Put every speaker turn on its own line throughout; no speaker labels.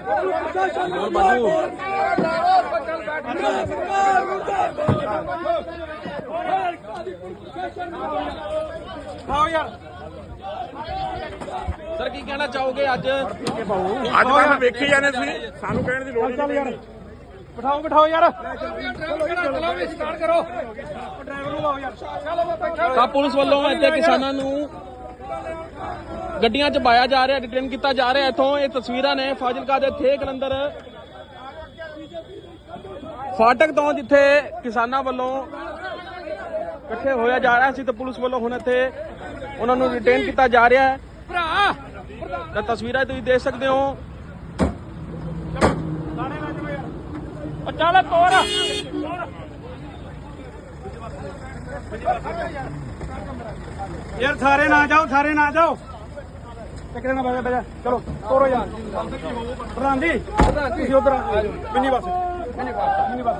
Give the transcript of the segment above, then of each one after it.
ਹੋਰ ਬਾਜੂ ਸਰ ਕੀ ਕਹਿਣਾ ਚਾਹੋਗੇ ਅੱਜ
ਅੱਜ ਮੈਂ ਵੇਖੀ ਜਾਂਦੇ ਸੀ ਸਾਨੂੰ ਕਹਿਣ ਦੀ ਲੋੜ ਨਹੀਂ ਯਾਰ
ਬਿਠਾਓ ਬਿਠਾਓ ਯਾਰ
ਤਾਂ ਪੁਲਿਸ ਵੱਲੋਂ ਇੱਥੇ ਕਿਸਾਨਾਂ ਨੂੰ ਗੱਡੀਆਂ 'ਚ ਪਾਇਆ ਜਾ ਰਿਹਾ ਡਿਟੇਨ ਕੀਤਾ ਜਾ ਰਿਹਾ। ਇੱਥੋਂ ਇਹ ਤਸਵੀਰਾਂ ਨੇ ਫਾਜ਼ਿਲਕਾ ਦੇ ਥੇਕ ਅੰਦਰ ਫਾਟਕ ਤੋਂ ਜਿੱਥੇ ਕਿਸਾਨਾਂ ਵੱਲੋਂ ਇਕੱਠੇ ਹੋਇਆ ਜਾ ਰਿਹਾ ਸੀ ਤੇ ਪੁਲਿਸ ਵੱਲੋਂ ਹੁਣ ਇੱਥੇ ਉਹਨਾਂ ਨੂੰ ਡਿਟੇਨ ਕੀਤਾ ਜਾ ਰਿਹਾ ਹੈ। ਭਰਾ! ਤਾਂ ਤਸਵੀਰਾਂ ਤੁਸੀਂ ਦੇਖ ਸਕਦੇ ਹੋ।
ਚੱਲ ਤੋਰ। ਯਾਰ ਸਾਰੇ ਨਾ ਜਾਓ ਸਾਰੇ ਨਾ ਜਾਓ। ਇੱਕ ਜਣਾ ਬਜਾ ਬਜਾ ਚਲੋ ਤੋਰੋ ਯਾਰ। ਪ੍ਰਧਾਨ ਜੀ ਤੁਸੀਂ ਉਧਰ ਆ ਜਾਓ। Mini bus mini bus mini bus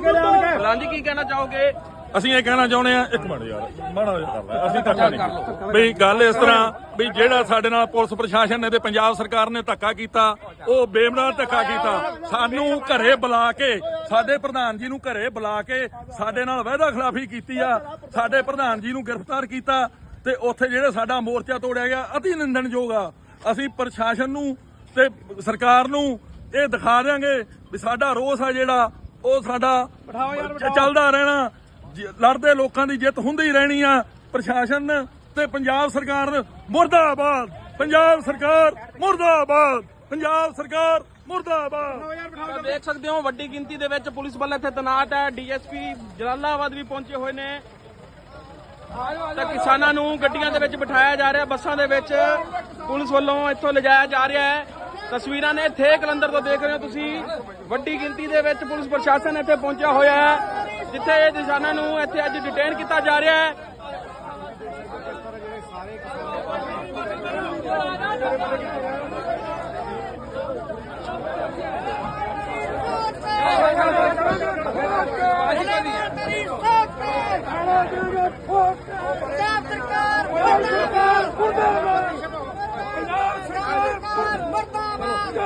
ਪ੍ਰਧਾਨ ਜੀ ਕੀ ਕਹਿਣਾ ਚਾਹੋਗੇ?
ਅਸੀਂ ਇਹ ਕਹਿਣਾ ਚਾਹੁੰਦੇ ਆ ਇੱਕ ਮਿੰਟ ਯਾਰ ਮਾੜਾ ਜਿਹਾ ਕਰ ਲੈ ਅਸੀਂ ਧੱਕਾ ਨਹੀਂ ਬਈ ਗੱਲ ਇਸ ਤਰ੍ਹਾਂ ਵੀ ਜਿਹੜਾ ਸਾਡੇ ਨਾਲ ਪੁਲਿਸ ਪ੍ਰਸ਼ਾਸਨ ਨੇ ਤੇ ਪੰਜਾਬ ਸਰਕਾਰ ਨੇ ਧੱਕਾ ਕੀਤਾ ਉਹ ਬੇਮਨਾਰ ਧੱਕਾ ਕੀਤਾ। ਸਾਨੂੰ ਘਰੇ ਬੁਲਾ ਕੇ ਸਾਡੇ ਪ੍ਰਧਾਨ ਜੀ ਨੂੰ ਘਰੇ ਬੁਲਾ ਕੇ ਸਾਡੇ ਨਾਲ ਵਾਅਦਾ ਖਿਲਾਫੀ ਕੀਤੀ ਆ। ਸਾਡੇ ਪ੍ਰਧਾਨ ਜੀ ਨੂੰ ਗ੍ਰਿਫਤਾਰ ਕੀਤਾ। ਤੇ ਉੱਥੇ ਜਿਹੜੇ ਸਾਡਾ ਮੋਰਚਾ ਤੋੜਿਆ ਗਿਆ ਅਤੀ ਨਿੰਦਣਯੋਗ ਆ। ਅਸੀਂ ਪ੍ਰਸ਼ਾਸਨ ਨੂੰ ਤੇ ਸਰਕਾਰ ਨੂੰ ਇਹ ਦਿਖਾ ਦਿਆਂਗੇ ਵੀ ਸਾਡਾ ਰੋਸ ਆ ਜਿਹੜਾ ਉਹ ਸਾਡਾ ਚੱਲਦਾ ਰਹਿਣਾ। ਲੜਦੇ ਲੋਕਾਂ ਦੀ ਜਿੱਤ ਹੁੰਦੀ ਰਹਿਣੀ ਆ ਪ੍ਰਸ਼ਾਸਨ ਤੇ ਪੰਜਾਬ ਸਰਕਾਰ ਮੁਰਦਾਬਾਦ। ਪੰਜਾਬ ਸਰਕਾਰ ਮੁਰਦਾਬਾਦ। ਪੰਜਾਬ ਸਰਕਾਰ ਮੁਰਦਾਬਾਦ।
ਦੇਖ ਸਕਦੇ ਹੋ ਵੱਡੀ ਗਿਣਤੀ ਦੇ ਵਿੱਚ ਪੁਲਿਸ ਬਲ ਇੱਥੇ ਤੈਨਾਤ ਹੈ। ਡੀਐਸਪੀ ਜਲਾਲਾਬਾਦ ਵੀ ਪਹੁੰਚੇ ਹੋਏ ਨੇ। ਤਾਂ ਕਿਸਾਨਾਂ ਨੂੰ ਗੱਡੀਆਂ ਦੇ ਵਿੱਚ ਬਿਠਾਇਆ ਜਾ ਰਿਹਾ, ਬੱਸਾਂ ਦੇ ਵਿੱਚ। ਪੁਲਿਸ ਵੱਲੋਂ ਇੱਥੋਂ ਲਿਜਾਇਆ ਜਾ ਰਿਹਾ ਹੈ। ਤਸਵੀਰਾਂ ਨੇ ਥੇ ਕਲੰਦਰ ਤੋਂ ਦੇਖ ਰਹੇ ਹੋ ਤੁਸੀਂ। ਵੱਡੀ ਗਿਣਤੀ ਦੇ ਵਿੱਚ ਪੁਲਿਸ ਪ੍ਰਸ਼ਾਸਨ ਇੱਥੇ ਪਹੁੰਚਿਆ ਹੋਇਆ ਹੈ, ਜਿੱਥੇ ਇਹ ਕਿਸਾਨਾਂ ਨੂੰ ਇੱਥੇ ਅੱਜ ਡਿਟੇਨ ਕੀਤਾ ਜਾ ਰਿਹਾ ਹੈ।
ਪੰਜਾਬ ਸਰਕਾਰ ਮੁਰਦਾਬਾਦ ਪੰਜਾਬ ਸਰਕਾਰ ਮੁਰਦਾਬਾਦ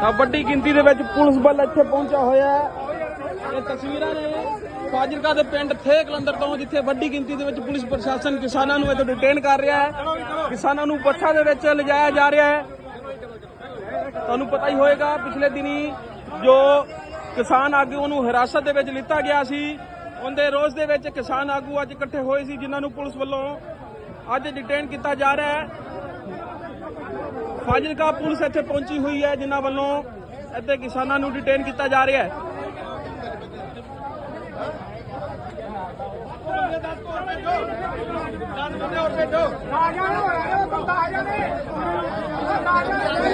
ਤਾਂ ਵੱਡੀ ਗਿਣਤੀ ਦੇ ਵਿੱਚ ਪੁਲਿਸ ਬਲ ਇੱਥੇ ਪਹੁੰਚਿਆ ਹੋਇਆ ਹੈ। ਇਹ ਤਸਵੀਰਾਂ ਨੇ ਫਾਜ਼ਿਲਕਾ ਦੇ ਪਿੰਡ ਥੇ ਕਲੰਦਰ ਤੋਂ, ਜਿੱਥੇ ਵੱਡੀ ਗਿਣਤੀ ਦੇ ਵਿੱਚ ਪੁਲਿਸ ਪ੍ਰਸ਼ਾਸਨ ਕਿਸਾਨਾਂ ਨੂੰ ਇੱਥੇ ਡਿਟੇਨ ਕਰ ਰਿਹਾ ਹੈ। ਕਿਸਾਨਾਂ ਨੂੰ ਬੱਸਾਂ ਦੇ ਵਿੱਚ ਲਿਜਾਇਆ ਜਾ ਰਿਹਾ ਹੈ। ਤੁਹਾਨੂੰ ਪਤਾ ਹੀ ਹੋਏਗਾ, ਪਿਛਲੇ ਦਿਨੀ ਜੋ ਕਿਸਾਨ ਆਗੂ ਨੂੰ ਹਿਰਾਸਤ ਦੇ ਵਿੱਚ ਲਿੱਤਾ ਗਿਆ ਸੀ, ਉਹਦੇ ਰੋਸ ਦੇ ਵਿੱਚ ਕਿਸਾਨ ਆਗੂ ਅੱਜ ਇਕੱਠੇ ਹੋਏ ਸੀ, ਜਿਨ੍ਹਾਂ ਨੂੰ ਪੁਲਿਸ ਵੱਲੋਂ ਅੱਜ ਡਿਟੇਨ ਕੀਤਾ ਜਾ ਰਿਹਾ ਹੈ। ਫਾਜ਼ਿਲਕਾ ਪੁਲਿਸ ਇੱਥੇ ਪਹੁੰਚੀ ਹੋਈ ਹੈ, ਜਿਨ੍ਹਾਂ ਵੱਲੋਂ ਇੱਥੇ ਕਿਸਾਨਾਂ ਨੂੰ ਡਿਟੇਨ ਕੀਤਾ ਜਾ ਰਿਹਾ ਹੈ।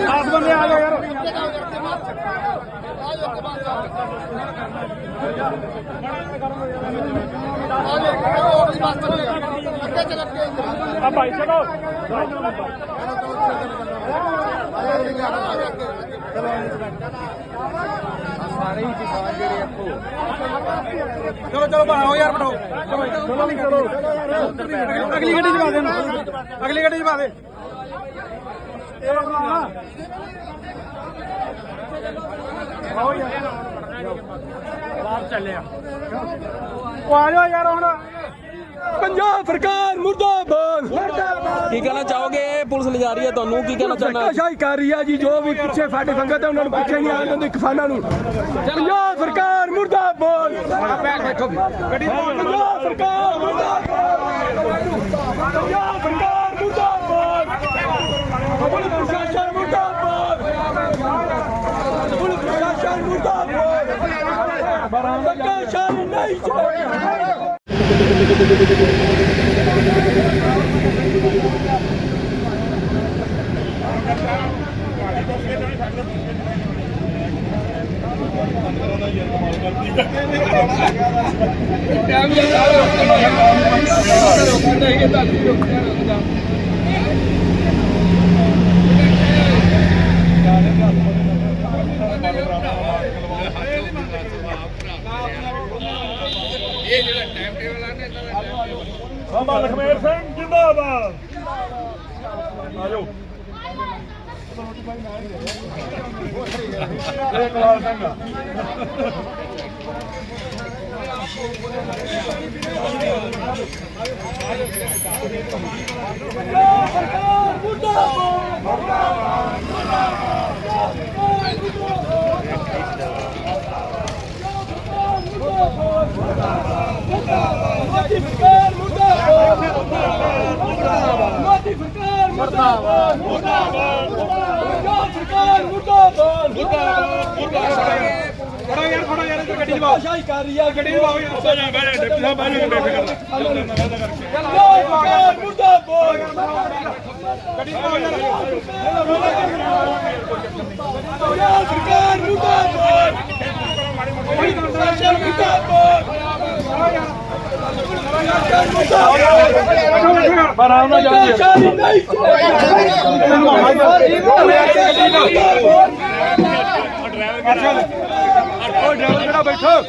ਦਸ ਬੰਦੇ ਆ ਜਾਓ ਯਾਰ। ਆ ਭਾਈ ਚਲੋ। ਚਲੋ। ਚਲੋ ਭਾਓ ਯਾਰ ਬਟਾਓ ਚਲੋ ਚਲੋ ਅਗਲੀ ਗੱਡੀ ਚ ਪਾ ਦੇ। ਅਗਲੀ ਗੱਡੀ ਚ ਪਾ ਦੇ। ਆਓ ਯਾਰ। ਬਾਹਰ ਚੱਲਿਆ ਆ ਜਾਓ ਯਾਰ ਹੁਣ।
ਪੰਜਾਬ ਸਰਕਾਰ ਮੁਰਦਾਬਾਦ। ਮੁਰਦਾਬਾਦ। ਕੀ ਕਹਿਣਾ ਚਾਹੋਗੇ? ਪੁਲਿਸ ਲਿਜਾ ਰਹੀ ਹੈ ਤੁਹਾਨੂੰ। ਕੀ ਕਹਿਣਾ ਚਾਹੁੰਦਾ?
ਧੱਕਾਸ਼ਾਹੀ ਕਰ ਰਹੀ ਆ ਜੀ ਜੋ ਵੀ ਪਿੱਛੇ ਸਾਡੇ ਸੰਗਤ ਹੈ ਉਹਨਾਂ ਨੂੰ ਪਿੱਛੇ ਨਹੀਂ ਆਉਣ ਦਿੰਦੇ ਕਿਸਾਨਾਂ ਨੂੰ। ਪੰਜਾਬ ਸਰਕਾਰ ਮੁਰਦਾਬਾਦ। ਬੈਠੋ ਗੱਡੀ ਪੰਜਾਬ ਸਰਕਾਰ ਮੁਰਦਾਬਾਦ। ਪੰਜਾਬ ਸਰਕਾਰ ਮੁਰਦਾਬਾਦ। ਪੁਲਿਸ ਪ੍ਰਸ਼ਾਸਨ ਮੁਰਦਾਬਾਦ। ਪੁਲਿਸ ਪ੍ਰਸ਼ਾਸਨ ਮੁਰਦਾਬਾਦ। ਧੱਕਾਸ਼ਾਹੀ ਨਹੀਂ ਚਾਹੀਦੀ ਟਾਈਮ ਲੱਗਦਾ ਹੈ ਲੋਕਾਂ ਦਾ ਹੀ ਤੁਹਾਨੂੰ
ਲਖਮੇਰ ਸਿੰਘ ਜਿੰਦਾਬਾਦ ਆਜੋ ਇਹ ਕਲਾਲ ਸਿੰਘ
ਮੋਦੀ ਸਰਕਾਰ ਮੁਰਦਾਬਾਦ ਮੋਦੀ ਸਰਕਾਰ ਮੁਰਦਾਬਾਦ ਮੁਰਦਾਬਾਦ। ਪੰਜਾਬ ਸਰਕਾਰ ਮੁਰਦਾਬਾਦ ਮੁਰਦਾਬਾਦ
ਫੜੋ ਯਾਰ ਫੜੋ ਯਾਰ ਇੱਧਰ ਗੱਡੀ ਲਵਾਓ
ਸ਼ਾਹੀ ਕਰ ਰਹੀ ਹੈ ਗੱਡੀ
ਲਵਾਓ ਯਾਰ
ਸੋ ਜਾ ਬੈਠੇ ਡਿਪਟੀ ਸਾਹਿਬ ਬੈਠੇ ਬੇਫਿਕਰ
ਪੰਜਾਬ ਸਰਕਾਰ ਮੁਰਦਾਬਾਦ
ਗੱਡੀ ਲਵਾਓ ਯਾਰ
ਪੰਜਾਬ ਸਰਕਾਰ ਮੁਰਦਾਬਾਦ ਪ੍ਰਸ਼ਾਸਨ ਮੁਰਦਾਬਾਦ
ਪਰ ਆਉਣਾ ਚਾਹੀਏ
ਸ਼ਾਹੀ ਨਹੀਂ
ਉਹ ਡਰਾਈਵਰ ਜਿਹੜਾ ਬੈਠੋ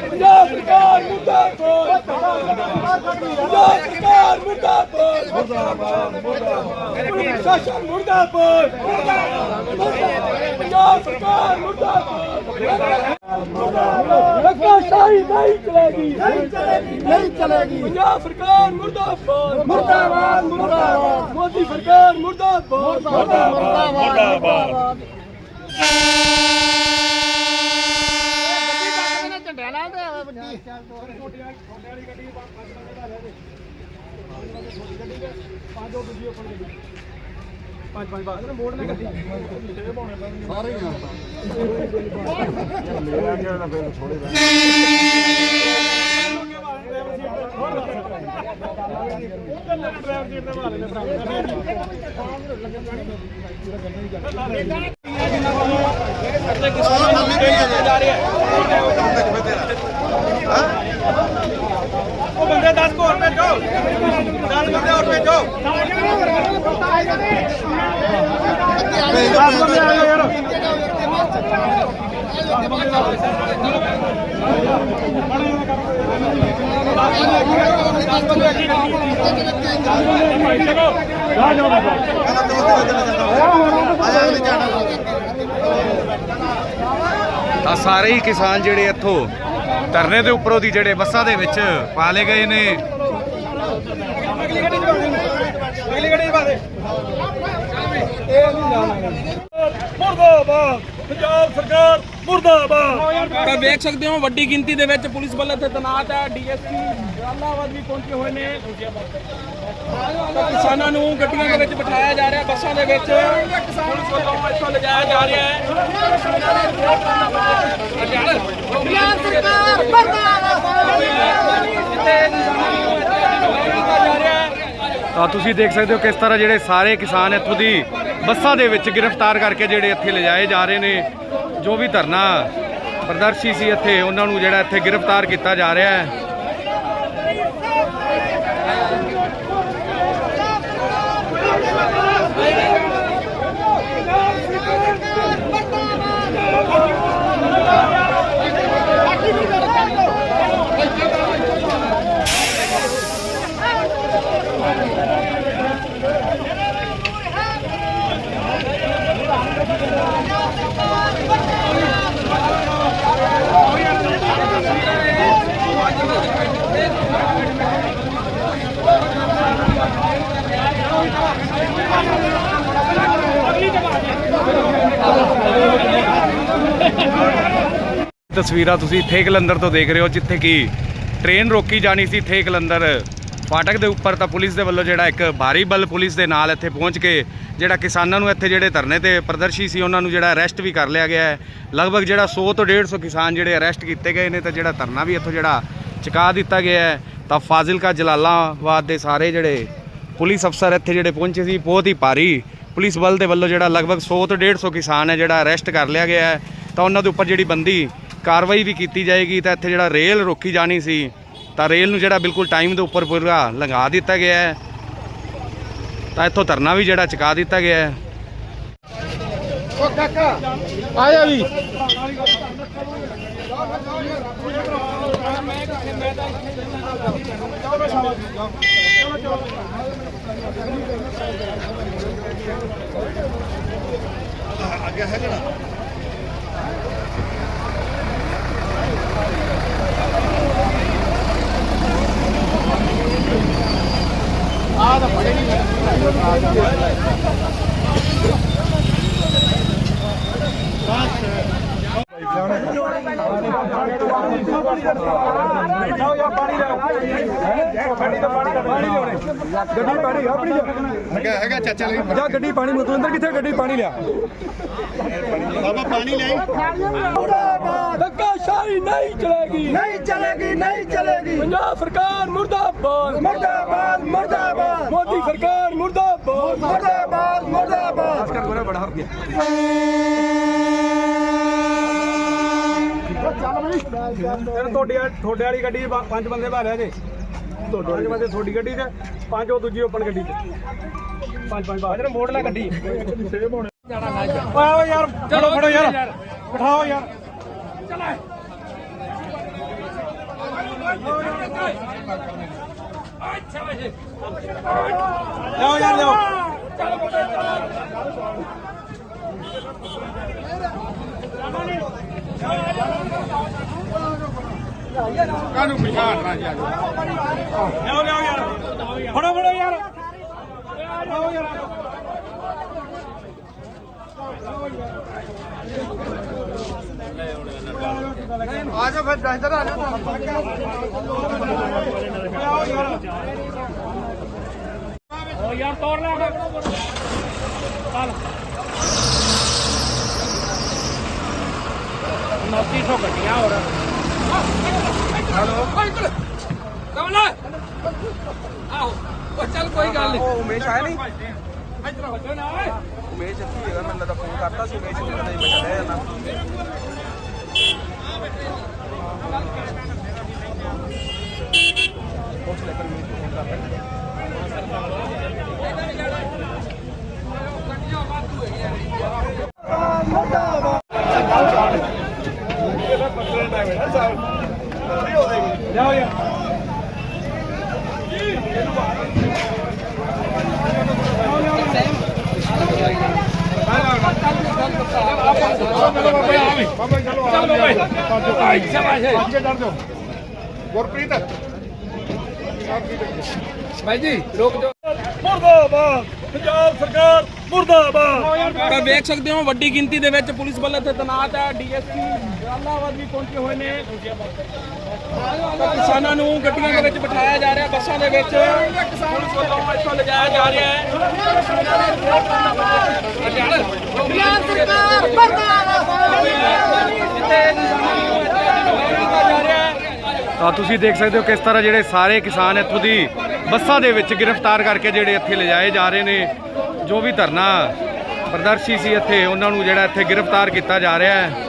ਪੰਜਾਬ ਸਰਕਾਰ ਮੁਰਦਾਬਾਦ ਪੰਜਾਬ ਸਰਕਾਰ ਮੁਰਦਾਬਾਦ ਮੁਰਦਾਬਾਦ ਪ੍ਰਸ਼ਾਸਨ ਮੁਰਦਾਬਾਦ ਪੰਜਾਬ ਸਰਕਾਰ ਮੁਰਦਾਬਾਦ ਧੱਕਾਸ਼ਾਹੀ ਨਹੀਂ ਚਲੇਗੀ। ਨਹੀਂ ਚਲੇਗੀ ਨਹੀਂ ਚਲੇਗੀ। ਪੰਜਾਬ ਸਰਕਾਰ ਮੁਰਦਾਬਾਦ। ਮੁਰਦਾਬਾਦ ਮੁਰਦਾਬਾਦ। ਮੋਦੀ ਸਰਕਾਰ ਮੁਰਦਾਬਾਦ। ਮੁਰਦਾਬਾਦ
ਮੁਰਦਾਬਾਦ।
ਝੰਡਿਆਂ ਨਾਲ ਤੇ ਵੱਡੀ
ਉਹ ਬੰਦੇ 10 ਕੋ ਹੋਰ ਭੇਜੋ। 10 ਬੰਦੇ ਹੋਰ ਭੇਜੋ। 10 ਬੰਦੇ ਆ ਜਾਓ
ਤਾਂ ਸਾਰੇ ਹੀ ਕਿਸਾਨ ਜਿਹੜੇ ਇੱਥੋਂ ਧਰਨੇ ਦੇ ਉੱਪਰੋਂ ਦੀ ਜਿਹੜੇ ਬੱਸਾਂ ਦੇ ਵਿੱਚ ਪਾਲੇ ਗਏ ਨੇ
ਅਗਲੀ ਗੱਡੀ ਚ ਪਾ ਦੇ ਅਗਲੀ ਗੱਡੀ ਚ ਪਾ ਦੇ
ਮੁਰਦਾਬਾਦ। ਪੰਜਾਬ ਸਰਕਾਰ ਮੁਰਦਾਬਾਦ
ਤਾਂ ਵੇਖ ਸਕਦੇ ਹੋ ਵੱਡੀ ਗਿਣਤੀ ਦੇ ਵਿੱਚ ਪੁਲਿਸ ਬਲ ਇੱਥੇ ਤੈਨਾਤ ਹੈ ਡੀਐਸਪੀ ਜਲਾਲਾਬਾਦ ਵੀ ਪਹੁੰਚੇ ਹੋਏ ਨੇ। ਤਾਂ ਕਿਸਾਨਾਂ ਨੂੰ ਗੱਡੀਆਂ ਦੇ ਵਿੱਚ ਬਿਠਾਇਆ ਜਾ ਰਿਹਾ ਬੱਸਾਂ ਦੇ ਵਿੱਚ। ਪੁਲਿਸ ਵੱਲੋਂ ਇੱਥੋਂ ਲਿਜਾਇਆ ਜਾ ਰਿਹਾ ਹੈ।
ਪੰਜਾਬ ਸਰਕਾਰ ਮਰਦਾਬਾਦ
ਜਾ ਰਿਹਾ ਹੈ।
ਤਾਂ ਤੁਸੀਂ ਦੇਖ ਸਕਦੇ ਹੋ ਕਿਸ ਤਰ੍ਹਾਂ ਜਿਹੜੇ ਸਾਰੇ ਕਿਸਾਨ ਇੱਥੋਂ ਦੀ ਬੱਸਾਂ ਦੇ ਵਿੱਚ ਗ੍ਰਿਫਤਾਰ ਕਰਕੇ ਜਿਹੜੇ ਇੱਥੇ ਲਿਜਾਏ ਜਾ ਰਹੇ ਨੇ, ਜੋ ਵੀ ਧਰਨਾ ਪ੍ਰਦਰਸ਼ੀ ਸੀ ਇੱਥੇ, ਉਹਨਾਂ ਨੂੰ ਜਿਹੜਾ ਇੱਥੇ ਗ੍ਰਿਫਤਾਰ ਕੀਤਾ ਜਾ ਰਿਹਾ ਹੈ। ਤਸਵੀਰਾਂ ਤੁਸੀਂ ਥੇਕ ਲੰਦਰ ਤੋਂ ਦੇਖ ਰਹੇ ਹੋ, ਜਿੱਥੇ ਕਿ ਟ੍ਰੇਨ ਰੋਕੀ ਜਾਣੀ ਸੀ ਥੇਕ ਲੰਦਰ ਫਾਟਕ ਦੇ ਉੱਪਰ ਤਾਂ ਪੁਲਿਸ ਦੇ ਵੱਲੋਂ ਜਿਹੜਾ ਇੱਕ ਭਾਰੀ ਬਲ ਪੁਲਿਸ ਦੇ ਨਾਲ ਇੱਥੇ ਪਹੁੰਚ ਕੇ ਜਿਹੜਾ ਕਿਸਾਨਾਂ ਨੂੰ ਇੱਥੇ ਜਿਹੜੇ ਧਰਨੇ ਤੇ ਪ੍ਰਦਰਸ਼ੀ ਸੀ, ਉਹਨਾਂ ਨੂੰ ਜਿਹੜਾ ਅਰੈਸਟ ਵੀ ਕਰ ਲਿਆ ਗਿਆ ਹੈ। ਲਗਭਗ ਜਿਹੜਾ 100 ਤੋਂ 150 ਕਿਸਾਨ ਜਿਹੜੇ ਅਰੈਸਟ ਕੀਤੇ ਗਏ ਨੇ, ਤਾਂ ਜਿਹੜਾ ਧਰਨਾ ਵੀ ਇੱਥੋਂ ਜਿਹੜਾ ਚੁਕਾ ਦਿੱਤਾ ਗਿਆ ਹੈ। ਤਾਂ ਫਾਜ਼ਿਲਕਾ, ਜਲਾਲਾਬਾਦ ਦੇ ਸਾਰੇ ਜਿਹੜੇ ਪੁਲਿਸ ਅਫਸਰ ਇੱਥੇ ਜਿਹੜੇ ਪਹੁੰਚੇ ਸੀ, ਬਹੁਤ ਹੀ ਭਾਰੀ ਪੁਲਿਸ ਬਲ ਦੇ ਵੱਲੋਂ ਜਿਹੜਾ ਲਗਭਗ 100 ਤੋਂ 150 ਕਿਸਾਨ ਹੈ ਜਿਹੜਾ ਅਰੈਸਟ ਕਰ ਲਿਆ ਗਿਆ ਹੈ। ਤਾਂ ਉਹਨਾਂ ਦੇ ਉੱਪਰ ਜਿਹੜੀ ਬੰਦੀ ਕਾਰਵਾਈ ਵੀ ਕੀਤੀ ਜਾਏਗੀ, ਤਾਂ ਇੱਥੇ ਜਿਹੜਾ ਰੇਲ ਰੋਕੀ ਜਾਣੀ ਸੀ, ਤਾਂ ਰੇਲ ਨੂੰ ਜਿਹੜਾ ਬਿਲਕੁਲ ਟਾਈਮ ਦੇ ਉੱਪਰ ਪੂਰਾ ਲੰਘਾ ਦਿੱਤਾ ਗਿਆ ਹੈ। ਤਾਂ ਇੱਥੋਂ ਧਰਨਾ ਵੀ ਜਿਹੜਾ ਚੁਕਾ ਦਿੱਤਾ ਗਿਆ ਹੈ।
ਆਇਆ ਵੀ। ਗੱਡੀ ਪਾਣੀ ਆਪਣੀ ਲਈ ਜਾ ਗੱਡੀ ਪਾਣੀ ਮਤਲੰਦਰ ਕਿੱਥੇ ਗੱਡੀ ਪਾਣੀ ਲਿਆ? ਬਾਬਾ ਪਾਣੀ ਲੈ ਧੱਕਾ ਸ਼ਾਹੀ ਨਹੀਂ ਚਲੇਗੀ। ਨਹੀਂ ਚਲੇਗੀ ਨਹੀਂ ਚਲੇਗੀ। ਪੰਜਾਬ ਸਰਕਾਰ ਮੁਰਦਾਬਾਦ। ਮੁਰਦਾਬਾਦ ਮੁਰਦਾਬਾਦ। ਮੋਦੀ ਸਰਕਾਰ ਮੁਰਦਾਬਾਦ। ਮੁਰਦਾਬਾਦ ਮੁਰਦਾਬਾਦ। ਕਰ ਗੋਰਾ ਬੜਾ ਹੋ ਗਿਆ। ਤੁਹਾਡੀ ਤੁਹਾਡੇ ਵਾਲੀ ਗੱਡੀ ਪੰਜ ਬੰਦੇ ਭਾਰਿਆ ਜੇ। ਪੰਜ ਬੰਦੇ ਤੁਹਾਡੀ ਗੱਡੀ 'ਚ ਪੰਜ ਉਹ ਦੂਜੀ ਓਪਨ ਗੱਡੀ 'ਚ ਪੰਜ ਪੰਜ ਬਾਹਰ ਮੋੜ ਲੈ ਗੱਡੀ। ਸੇਮ ਹੋਣੇ ਆਓ ਯਾਰ ਚਲੋ ਫੜੋ ਯਾਰ। ਬਿਠਾਓ ਯਾਰ। ਲਿਆਓ ਯਾਰ ਲਿਆਓ। ਲਿਆਓ ਲਿਆਓ ਯਾਰ। ਫੜੋ ਫੜੋ ਯਾਰ ਲਿਆਓ ਯਾਰ। ਆ ਜਾ ਫਿਰ ਦਸ ਆ ਜਾ ਯਾਰ ਤੋੜ ਲੈ ਚੱਲ 2900 ਗੱਡੀਆਂ ਹੋਰ
ਕਮਲਾ ਆਓ ਉਹ ਚੱਲ ਕੋਈ ਗੱਲ ਨਹੀਂ
ਉਹ ਉਮੇਸ਼ ਆਇਆ ਨਹੀਂ
ਇੱਧਰ ਵੱਜੋ ਨਾ ਓਏ
ਉਮੇਸ਼ ਇੱਥੇ ਹੈਗਾ ਮੈਨੂੰ ਲੱਗਦਾ ਫੋਨ ਕਰਤਾ ਸੀ ਉਮੇਸ਼ ਨੂੰ ਕਹਿੰਦਾ ਮੈਂ ਚੱਲਿਆ ਜਾਣਾ ਪੁੱਛ ਮੁਰਦਾਬਾਦ ਪੰਜਾਬ ਸਰਕਾਰ ਮੁਰਦਾਬਾਦ।
ਤਾਂ ਵੇਖ ਸਕਦੇ ਹੋ ਵੱਡੀ ਗਿਣਤੀ ਦੇ ਵਿੱਚ ਪੁਲਿਸ ਬਲ ਇੱਥੇ ਤੈਨਾਤ ਹੈ ਡੀਐਸਪੀ ਜਲਾਲਾਬਾਦ ਵੀ ਪਹੁੰਚੇ ਹੋਏ ਨੇ। ਕਿਸਾਨਾਂ ਨੂੰ ਗੱਡੀਆਂ ਦੇ ਵਿੱਚ ਬਿਠਾਇਆ ਜਾ ਰਿਹਾ ਬੱਸਾਂ ਦੇ ਵਿੱਚ। ਪੁਲਿਸ ਵੱਲੋਂ ਇੱਥੋਂ ਲਿਜਾਇਆ ਜਾ ਰਿਹਾ ਹੈ।
ਪੰਜਾਬ ਸਰਕਾਰ ਮਰਦਾਬਾਦ।
ਜਿੱਥੇ ਕਿਸਾਨਾਂ ਨੂੰ ਇੱਥੇ ਜਾ ਰਿਹਾ ਹੈ।
ਤਾਂ ਤੁਸੀਂ ਦੇਖ ਸਕਦੇ ਹੋ ਕਿਸ ਤਰ੍ਹਾਂ ਜਿਹੜੇ ਸਾਰੇ ਕਿਸਾਨ ਇੱਥੋਂ ਦੀ ਬੱਸਾਂ ਦੇ ਵਿੱਚ ਗ੍ਰਿਫਤਾਰ ਕਰਕੇ ਜਿਹੜੇ ਇੱਥੇ ਲਿਜਾਏ ਜਾ ਰਹੇ ਨੇ। ਜੋ ਵੀ ਧਰਨਾ ਪ੍ਰਦਰਸ਼ੀ ਸੀ ਇੱਥੇ, ਉਹਨਾਂ ਨੂੰ ਜਿਹੜਾ ਇੱਥੇ ਗ੍ਰਿਫਤਾਰ ਕੀਤਾ ਜਾ ਰਿਹਾ ਹੈ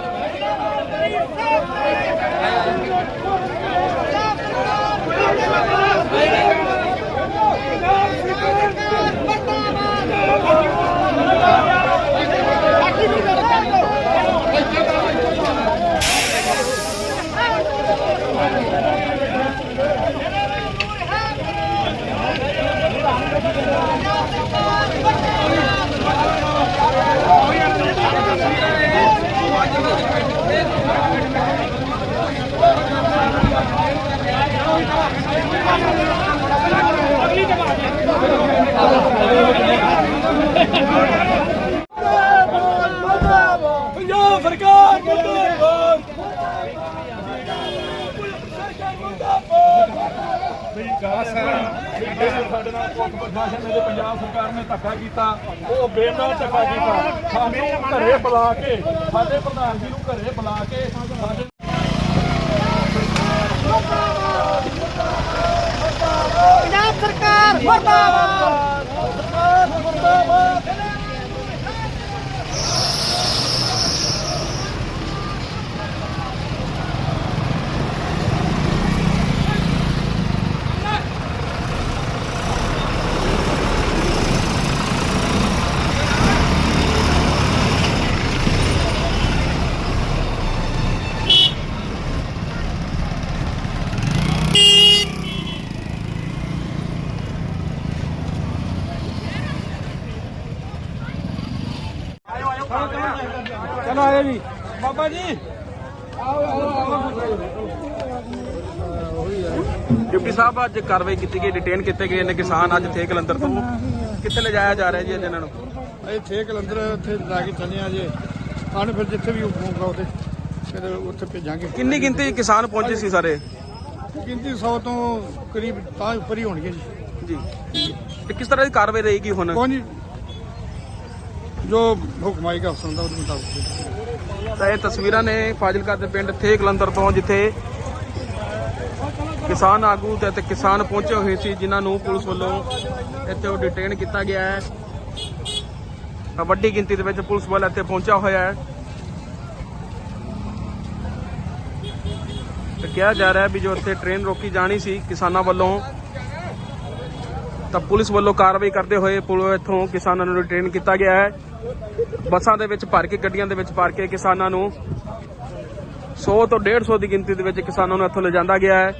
ਪੰਜਾਬ ਸਰਕਾਰ ਮੁਰਦਾਬਾਦ
ਸਾਡੇ ਨਾਲ ਪੁਲਿਸ ਪ੍ਰਸ਼ਾਸਨ ਨੇ ਪੰਜਾਬ ਸਰਕਾਰ ਨੇ ਧੱਕਾ ਕੀਤਾ ਉਹ ਬੇਮਨਾਰ ਧੱਕਾ ਕੀਤਾ। ਸਾਨੂੰ ਘਰੇ ਬੁਲਾ ਕੇ ਸਾਡੇ ਪ੍ਰਧਾਨ ਜੀ ਨੂੰ ਘਰੇ ਬੁਲਾ ਕੇ ਸਾਡੇ
ਪੰਜਾਬ ਸਰਕਾਰ ਮਰਦਾਬਾਦ।
ਚਲੋ ਅੱਜ ਕਾਰਵਾਈ ਕੀਤੀ ਗਈ ਡਿਟੇਨ ਕੀਤੇ ਗਏ ਨੇ ਕਿਸਾਨ ਅੱਜ ਥੇ ਕਲੰਦਰ ਤੋਂ। ਕਿੱਥੇ ਲਿਜਾਇਆ ਜਾ ਰਿਹਾ ਜੀ ਅੱਜ ਇਹਨਾਂ ਨੂੰ?
ਇਹ ਛੇ ਕਲੰਦਰ ਉੱਥੇ ਲਾ ਕੇ ਚੱਲੇ ਆ ਜੇ। ਆਣ ਫਿਰ ਜਿੱਥੇ ਵੀ ਹੋਊਗਾ ਉੱਥੇ। ਫਿਰ ਉੱਥੇ ਭੇਜਾਂਗੇ।
ਕਿੰਨੀ ਗਿਣਤੀ ਕਿਸਾਨ ਪਹੁੰਚੇ ਸੀ ਸਾਰੇ?
ਗਿਣਤੀ 100 ਤੋਂ ਕਰੀਬ ਤਾਂ ਉੱਪਰ ਹੀ ਹੋਣਗੇ ਜੀ।
ਜੀ। ਤੇ ਕਿਸ ਤਰ੍ਹਾਂ ਦੀ ਕਾਰਵਾਈ ਰਹੇਗੀ ਹੁਣ?
ਕੋਈ ਨਹੀਂ। ਜੋ ਹੁਕਮ ਆਏਗਾ ਅਫਸਰਾਂ ਦਾ ਉਹਦੇ ਮੁਤਾਬਕ।
ਤਾਂ ਇਹ ਤਸਵੀਰਾਂ ਨੇ ਫਾਜ਼ਿਲਕਾ ਦੇ ਪਿੰਡ ਥੇ ਕਲੰਦਰ ਤੋਂ ਜਿੱਥੇ ਕਿਸਾਨ ਆਗੂ ਤੇ ਅਤੇ ਕਿਸਾਨ ਪਹੁੰਚੇ ਹੋਏ ਸੀ, ਜਿਨ੍ਹਾਂ ਨੂੰ ਪੁਲਿਸ ਵੱਲੋਂ ਇੱਥੇ ਉਹ ਡਿਟੇਨ ਕੀਤਾ ਗਿਆ ਹੈ। ਵੱਡੀ ਗਿਣਤੀ ਦੇ ਵਿੱਚ ਪੁਲਿਸ ਵੱਲ ਇੱਥੇ ਪਹੁੰਚਿਆ ਹੋਇਆ ਹੈ। ਤੇ ਕਿਹਾ ਜਾ ਰਿਹਾ ਵੀ ਜੋ ਇੱਥੇ ਟ੍ਰੇਨ ਰੋਕੀ ਜਾਣੀ ਸੀ, ਕਿਸਾਨਾਂ ਵੱਲੋਂ, ਤਾਂ ਪੁਲਿਸ ਵੱਲੋਂ ਕਾਰਵਾਈ ਕਰਦੇ ਹੋਏ ਪੁਲ ਇੱਥੋਂ ਕਿਸਾਨਾਂ ਨੂੰ ਡਿਟੇਨ ਕੀਤਾ ਗਿਆ ਹੈ। ਬੱਸਾਂ ਦੇ ਵਿੱਚ ਭਰ ਕੇ, ਗੱਡੀਆਂ ਦੇ ਵਿੱਚ ਭਰ ਕੇ ਕਿਸਾਨਾਂ ਨੂੰ 100 ਤੋਂ 150 ਦੀ ਗਿਣਤੀ ਦੇ ਵਿੱਚ ਕਿਸਾਨਾਂ ਨੂੰ ਇੱਥੋਂ ਲਿਜਾਂਦਾ ਗਿਆ ਹੈ।